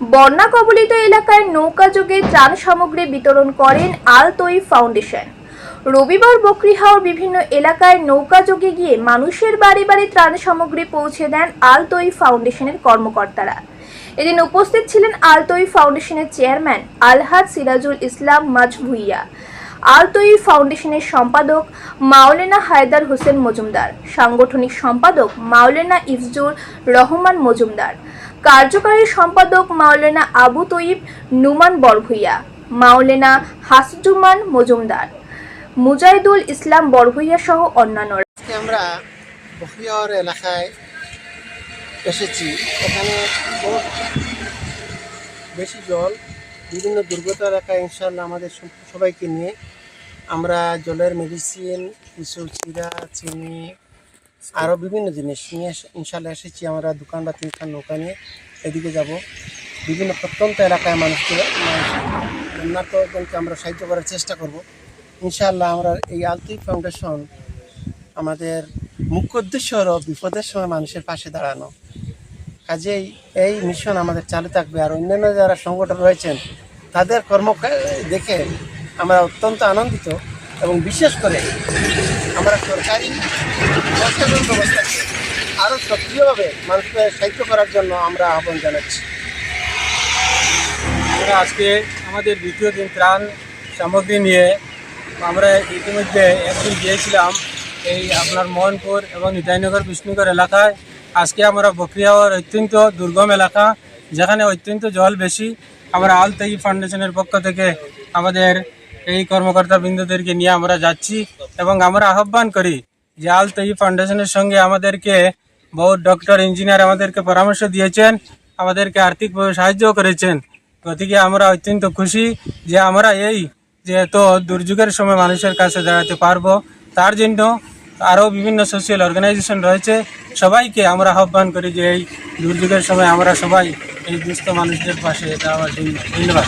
বন্যা কবলিত এলাকায় নৌকা যোগে ত্রাণ সামগ্রী বিতরণ করেন আলতোই ফাউন্ডেশন। রবিবার বকরিহাওর বিভিন্ন এলাকায় নৌকা যোগে গিয়ে মানুষের বাড়ি বাড়ি ত্রাণ সামগ্রী পৌঁছে দেন আলতোই ফাউন্ডেশনের কর্মকর্তারা। এদিন উপস্থিত ছিলেন আলতোই ফাউন্ডেশনের চেয়ারম্যান আলহাদ সিরাজুল ইসলাম মাজভুইয়া, আলতোই ফাউন্ডেশনের সম্পাদক মাওলেনা হায়দার হোসেন মজুমদার, সাংগঠনিক সম্পাদক মাওলেনা ইফজুর রহমান মজুমদার কার্যকারী সম্পাদক মাওলেনা আবু তৈব নুমান বরভুইয়া, মাওলেনা হাসজুমান মজুমদার, মুজাহিদুল ইসলাম বরভুইয়া সহ অন্যান্যরা। আমরা বহিয়র এলাকায় এসেছি। এখানে বেশি জল, বিভিন্ন দুর্গত এলাকায় ইনশাল্লাহ আমাদের সবাইকে নিয়ে আমরা জলের মেডিসিন কিছু চিরা, চিনি আরও বিভিন্ন জিনিস নিয়ে ইনশাল্লাহ এসেছি আমরা দোকান বা তিনখান নৌকা নিয়ে। এদিকে যাব। বিভিন্ন প্রত্যন্ত এলাকায় মানুষকে উন্নতজনকে আমরা সাহায্য করার চেষ্টা করব। ইনশাল্লাহ আমরা এই আলতি ফাউন্ডেশন আমাদের মুখ্য উদ্দেশ্য হলো বিপদের সময় মানুষের পাশে দাঁড়ানো। কাজেই এই মিশন আমাদের চালু থাকবে আর অন্যান্য যারা সংগঠন রয়েছেন, তাদের কর্ম দেখে আমরা অত্যন্ত আনন্দিত এবং বিশেষ করে আমরা সরকারি প্রশাসন ব্যবস্থাকে আরও সক্রিয়ভাবে মানুষকে সাহায্য করার জন্য আমরা আহ্বান জানাচ্ছি। আমরা আজকে আমাদের দ্বিতীয় দিন ত্রাণ সামগ্রী নিয়ে আমরা ইতিমধ্যে একদিন গিয়েছিলাম এই আপনার মোহনপুর এবং নিতাইনগর বিষ্ণুগর এলাকায়। আজকে আমরা বকরিয়াওয়ার অত্যন্ত দুর্গম এলাকা, যেখানে অত্যন্ত জল বেশি। আমরা আল আলতাই ফাউন্ডেশনের পক্ষ থেকে আমাদের এই কর্মকর্তা বৃন্দদেরকে নিয়ে আমরা যাচ্ছি এবং আমরা আহ্বান করি যে আলতাই ফাউন্ডেশনের সঙ্গে আমাদেরকে বহু ডক্টর ইঞ্জিনিয়ার আমাদেরকে পরামর্শ দিয়েছেন, আমাদেরকে আর্থিকভাবে সাহায্য করেছেন। গতিকে আমরা অত্যন্ত খুশি যে আমরা এই যে এত দুর্যোগের সময় মানুষের কাছে দাঁড়াতে পারব, তার জন্য আরও বিভিন্ন সোশ্যাল অর্গানাইজেশন রয়েছে। সবাইকে আমরা আহ্বান করি যে এই দুর্যোগের সময় আমরা সবাই এই দুস্থ মানুষদের পাশে দাঁড়াবার জন্য। ধন্যবাদ।